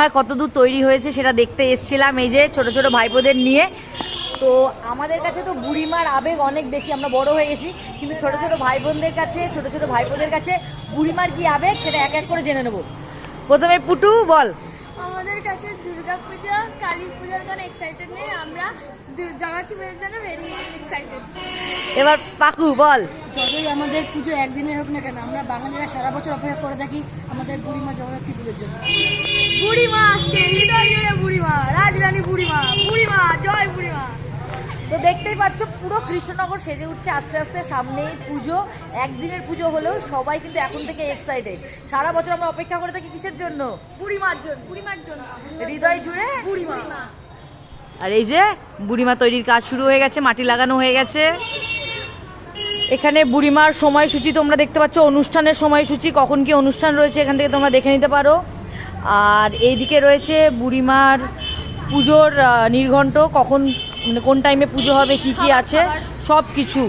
বুড়িমার কতদূর তৈরি হয়েছে সেটা দেখতে এসছিলাম এই যে ছোট ছোট ভাইপোদের নিয়ে। তো আমাদের কাছে তো বুড়িমার আবেগ অনেক বেশি আমরা বড় হয়ে গেছি কিন্তু ছোট ছোট ভাই বোনদের কাছে ছোট ছোট ভাইপোদের কাছে বুড়িমার কি আবেগ সেটা এক এক করে জেনে নেব। প্রথমে পুটু বল। আমাদের কাছে কালী পুজোর কোনো এক্সাইটেড নেই আমরা পুজোর জন্য ভেরি এক্সাইটেড এবার পাকু বল। যতই আমাদের পুজো একদিনের হোক না কেন আমরা বাঙালিরা সারা বছর অপেক্ষা করে থাকি আমাদের বুড়িমা জগদ্ধাত্রী পুজোর জন্য। বুড়িমা আসছে হৃদয় জুড়ে বুড়িমা রাজরানী বুড়িমা বুড়িমা জয় বুড়িমা। তো দেখতেই পাচ্ছ পুরো কৃষ্ণনগর সেজে উঠছে আস্তে আস্তে সামনেই পুজো একদিনের পুজো হলেও সবাই কিন্তু এখন থেকে এক্সাইটেড সারা বছর আমরা অপেক্ষা করে থাকি কিসের জন্য? বুড়িমার জন্য। বুড়িমার জন্য। হৃদয় জুড়ে বুড়িমা। আর এই যে বুড়িমা তৈরির কাজ শুরু হয়ে গেছে মাটি লাগানো হয়ে গেছে। এখানে বুড়িমার সময়সূচি তোমরা দেখতে পাচ্ছ, অনুষ্ঠানের সময়সূচি, কখন কি অনুষ্ঠান রয়েছে এখান থেকে তোমরা দেখে নিতে পারো। আর এইদিকে রয়েছে বুড়িমার পুজোর নির্ঘণ্ট, কখন মানে কোন টাইমে পুজো হবে, কি কি আছে, সব কিছু।